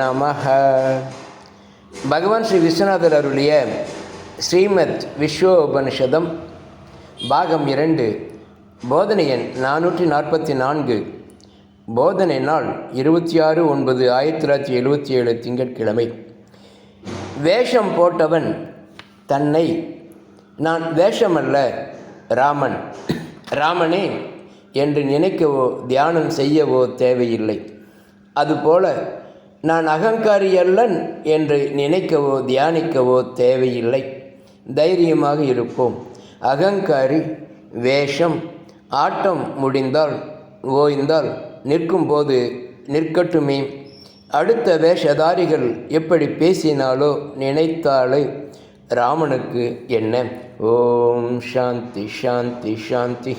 நமः பகவான் ஸ்ரீ விஸ்வநாதர் அருளிய ஸ்ரீமத் விஸ்வோபனிஷதம் பாகம் இரண்டு போதனை எண் நானூற்றி நாற்பத்தி நான்கு. போதனை நாள் இருபத்தி ஆறு ஒன்பது ஆயிரத்தி தொள்ளாயிரத்தி எழுபத்தி ஏழு திங்கட்கிழமை. வேஷம் போட்டவன் தன்னை நான் வேஷமல்ல ராமன். ராமனே என்று நினைக்கவோ தியானம் செய்யவோ தேவையில்லை. அதுபோல நான் அகங்காரி அல்லன் என்று நினைக்கவோ தியானிக்கவோ தேவையில்லை. தைரியமாக இருப்போம். அகங்காரி வேஷம் ஆட்டம் முடிந்தால் ஓய்ந்தால் நிற்கும்போது நிற்கட்டுமே. அடுத்த வேஷதாரிகள் எப்படி பேசினாலோ நினைத்தாலே ராமனுக்கு என்ன? ஓம் சாந்தி சாந்தி சாந்தி